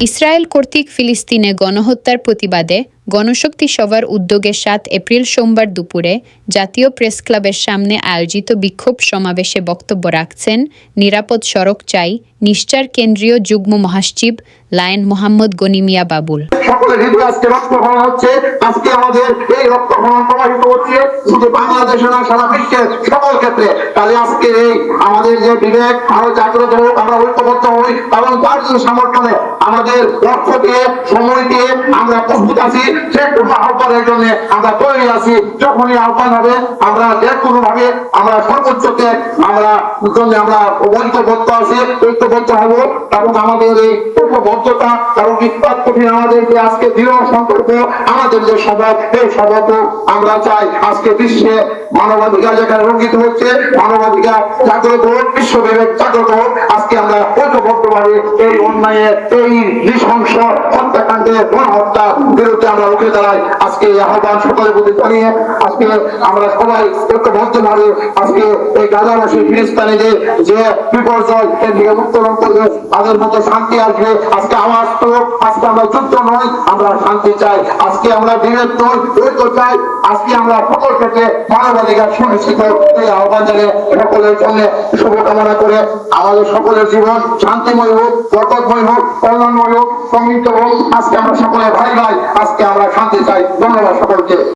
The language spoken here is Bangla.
ইসরায়েল কর্তৃক ফিলিস্তিনে গণহত্যার প্রতিবাদে গণশক্তি সভার উদ্যোগে সাত এপ্রিল সোমবার দুপুরে জাতীয় প্রেস ক্লাবের সামনে আয়োজিত বিক্ষোভ সমাবেশে বক্তব্য রাখছেন নিরাপদ সড়ক চাই, নিশ্চার কেন্দ্রীয় যুগ্ম মহাসচিব লায়ন মোহাম্মদ গনিমিয়া বাবুল। সকলের হৃদয় আজকে হচ্ছে। আজকে আমাদের এই প্রবাহিত হচ্ছে শুধু বাংলাদেশে না, সারা বিশ্বের সকল ক্ষেত্রে। তাহলে আজকে এই আমাদের যে বিবেক, আরও জাগ্রত হোক, আমরা ঐক্যবদ্ধ হই সমর্থনে আমাদের অর্থ দিয়ে সময় দিয়ে আমরা প্রস্তুত আছি। সে কোনো আহ্বানের জন্য আমরা তৈরি আছি। যখনই আহ্বান হবে, আমরা যে কোনো ভাবে আমরা সর্বোচ্চকে আমরা জন্য আমরা ঐক্যবদ্ধ আছি, ঐক্যবদ্ধ হব আমাদের এই ঐক্যবদ্ধতা এবং ইস্পাত কঠিন আজকে দৃঢ় আমাদের যে আমরা চাই। আজকে বিশ্বে মানবাধিকার যেখানে রঙ্গিত হচ্ছে, মানবাধিকার জাগ্রত হোক বিশ্ব বিবেক জাগ্রত হোক, আজকে আমরা ঐক্যবদ্ধ ভাবে এই অন্যায়ের এই বিরুদ্ধে আমরা উঠে দাঁড়াই। আজকে আহ্বান সকলের প্রতি জানিয়ে, আজকে আমরা সবাই ঐক্যবদ্ধ ভাবে আজকে এই গাজাবাসী যে বিপর্যয়, এর থেকে উত্তরণ করবে, তাদের মধ্যে শান্তি আসবে। আজকে তো, আজকে আমরা যুদ্ধ আমরা শান্তি চাই। আজকে আমরা ঐক্য চাই। আজকে আমরা সকল ক্ষেত্রে মানবাধিকার সুনিশ্চিত এই আহ্বান জানিয়ে সকলের জন্য শুভকামনা করে, আমাদের সকলের জীবন শান্তিময় হোক, বরকতময় হোক, কল্যাণময় সমৃদ্ধ হোক আজকে আমরা সকলে ভাই ভাই আজকে আমরা শান্তি চাই। ধন্যবাদ সকলকে।